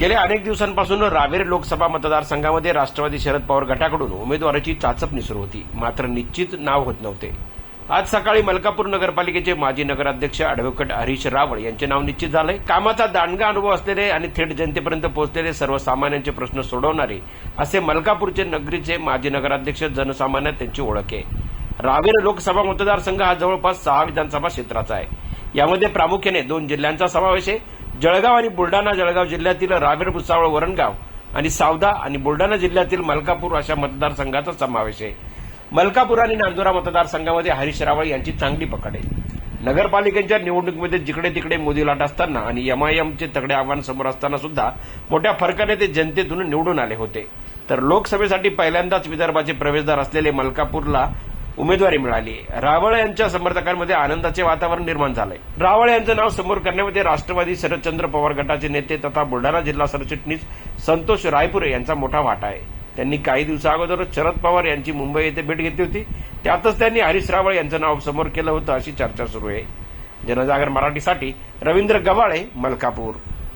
गेल्या अनेक दिवसांपासून रावेर लोकसभा मतदारसंघामध्ये राष्ट्रवादी शरद पवार गटाकडून उमेदवाराची चाचपणी सुरू होती. मात्र निश्चित नाव होत नव्हते. आज सकाळी मलकापूर नगरपालिकेचे माजी नगराध्यक्ष अॅडव्होकेट हरीश रावळ यांचे नाव निश्चित झालंय कामाचा दांडगा अनुभव असलेले आणि थेट जनतेपर्यंत पोहोचलेले सर्वसामान्यांचे प्रश्न सोडवणारे असे मलकापूरचे नगरीचे माजी नगराध्यक्ष जनसामान्यात त्यांची ओळख आहे. रावेर लोकसभा मतदारसंघ हा जवळपास सहा विधानसभा क्षेत्राचा आहे. यामध्ये प्रामुख्याने दोन जिल्ह्यांचा समावेश आहे. जळगाव आणि बुलडाणा जळगाव जिल्ह्यातील रावेर भुसावळ वरणगाव आणि सावदा आणि बुलडाणा जिल्ह्यातील मलकापूर अशा मतदारसंघाचा समावेश आहे. मलकापूर आणि नांदुरा मतदारसंघामध्ये हरीश रावळ यांची चांगली पकड आहे. नगरपालिकेच्या निवडणुकीमध्ये जिकडे तिकडे मोदी लाट असताना आणि एमआयएमचे तगडे आव्हान समोर असताना सुद्धा मोठ्या फरकाने ते जनतेतून निवडून आले होते. तर लोकसभेसाठी पहिल्यांदाच विदर्भाचे प्रवेशदार असलेले मलकापूरला उमेदवारी मिळाली. रावळ यांच्या समर्थकांमध्ये आनंदाचे वातावरण निर्माण झालंय. रावळ यांचं नाव समोर करण्यामध्ये राष्ट्रवादी शरदचंद्र पवार गटाचे नेते तथा बुलढाणा जिल्हा सरचिटणीस संतोष रायपुरे यांचा मोठा वाटा आहे. त्यांनी काही दिवसा अगोदर शरद पवार यांची मुंबई येथे भेट घेतली होती. त्यातच त्यांनी हरीश रावळ यांचं नाव समोर केलं होतं अशी चर्चा सुरू आहे. जनजागर मराठीसाठी रवींद्र गवाळे मलकापूर.